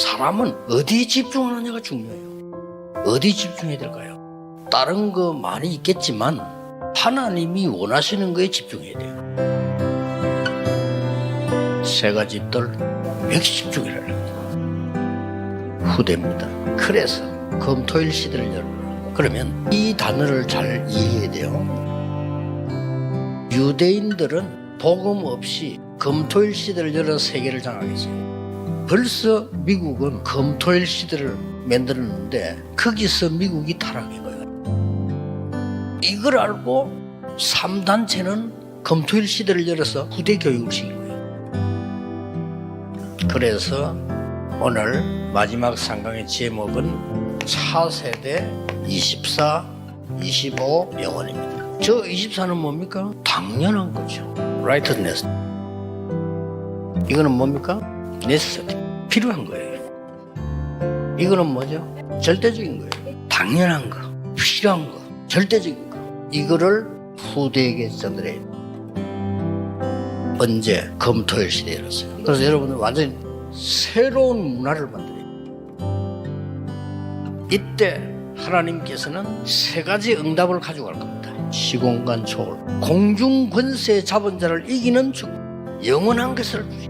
사람은 어디에 집중하느냐가 중요해요. 어디 집중해야 될까요? 다른 거 많이 있겠지만 하나님이 원하시는 거에 집중해야 돼요. 세 가지들 몇 집중이라는 겁니다. 후대입니다. 그래서 금토일 시대를 열어라. 그러면 이 단어를 잘 이해해야 돼요. 유대인들은 복음 없이 금토일 시대를 열어 세계를 장악했어요. 벌써 미국은 금토일 시대를 만들었는데 거기서 미국이 타락한 거예요. 이걸 알고 3단체는 금토일 시대를 열어서 후대 교육을 시킨 거예요. 그래서 오늘 마지막 상강의 제목은 차세대 24, 25 영혼입니다. 저 24는 뭡니까? 당연한 거죠. rightness. 이거는 뭡니까? Necessity. 필요한 거예요. 이거는 뭐죠? 절대적인 거예요. 당연한 거, 필요한 거, 절대적인 거. 이거를 후대에게. 언제? 검토일 시대에 열었어요. 그래서 여러분은 완전히 새로운 문화를 만들어요. 이때 하나님께서는 세 가지 응답을 가져갈 겁니다. 시공간 초월, 공중 권세 잡은 자를 이기는 축, 영원한 것을 주시.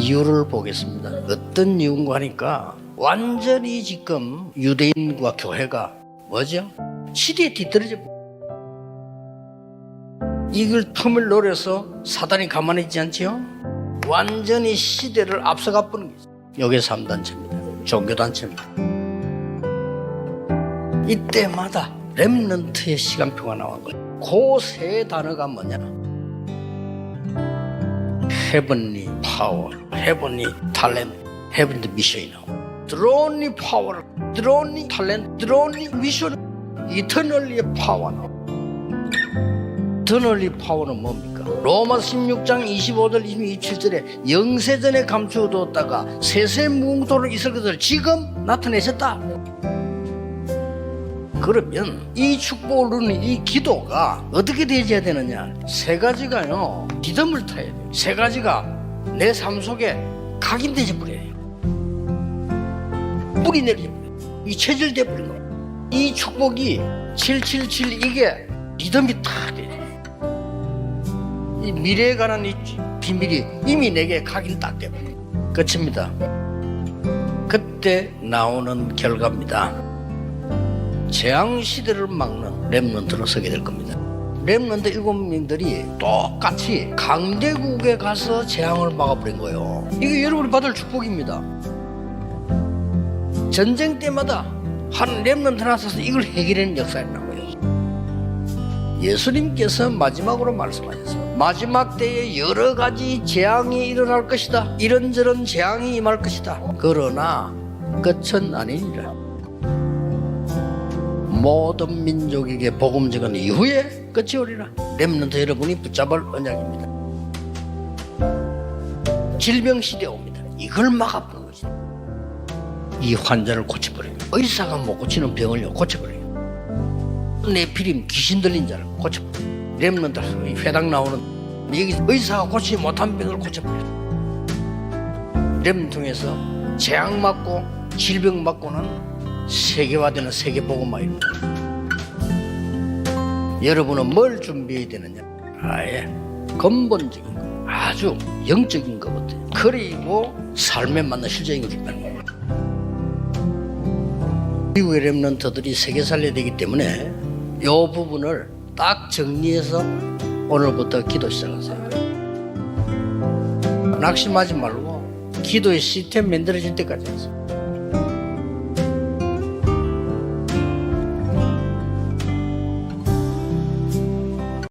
이유를 보겠습니다. 어떤 이유인가 하니까 완전히 지금 유대인과 교회가 뭐죠? 시대에 뒤떨어져. 이걸 틈을 노려서 사단이 가만히 있지 않지요? 완전히 시대를 앞서가 버는 거죠. 여기 3단체입니다. 종교단체입니다. 이때마다 렘넌트의 시간표가 나온 거예요. 그 세 단어가 뭐냐? 헤븐리 탤런트, 헤븐리 미션이 나오고 드론리 파워, 드론리 탤런트, 드론리 미션, 이터널리의 파워 나오고 이터널리 파워는 뭡니까? 로마 16장 25절 27절에 영세전에 감추어뒀다가 세세 무궁토록 있을 것을 지금 나타내셨다. 그러면 이 축복을 누리는 이 기도가 어떻게 되어야 되느냐? 세 가지가요, 리듬을 타야 돼요. 세 가지가 내 삶 속에 각인되어 버려요. 뿌리 내려 버려요. 이 체질돼 버린 거예요. 이 축복이 777 이게 리듬이 탁 돼요. 이 미래에 관한 이 비밀이 이미 내게 각인 딱 돼버려요. 끝입니다. 그때 나오는 결과입니다. 재앙 시대를 막는 렘넌트로 서게 될 겁니다. 렘넌트 일곱 명들이 똑같이 강대국에 가서 재앙을 막아버린 거예요. 이게 여러분이 받을 축복입니다. 전쟁 때마다 한 렘넌트 나서서 이걸 해결하는 역사가 있는 거예요. 예수님께서 마지막으로 말씀하셨어요. 마지막 때에 여러 가지 재앙이 일어날 것이다. 이런저런 재앙이 임할 것이다. 그러나 끝은 아니니라. 모든 민족에게 복음 적은 이후에 끝이 오리라. 렘넌트 여러분이 붙잡을 언약입니다. 질병 시대 옵니다. 이걸 막아보는 거지. 이 환자를 고쳐버려요. 의사가 못 고치는 병을요 고쳐버려요. 내피림 귀신 들린 자를 고쳐버려요. 렘넌트 회당 나오는 여기 의사가 고치지 못한 병을 고쳐버려요. 렘 통해서 재앙 맞고 질병 맞고는 세계화되는 세계보고마입니다. 여러분은 뭘 준비해야 되느냐? 아예 근본적인 거, 아주 영적인 것부터 그리고 삶에 맞는 실적인 걸 준비하는 거예요. 미국의 랩런터들이 세계 살려야 되기 때문에 이 부분을 딱 정리해서 오늘부터 기도 시작하세요. 낙심하지 말고 기도의 시스템 만들어질 때까지 하세요.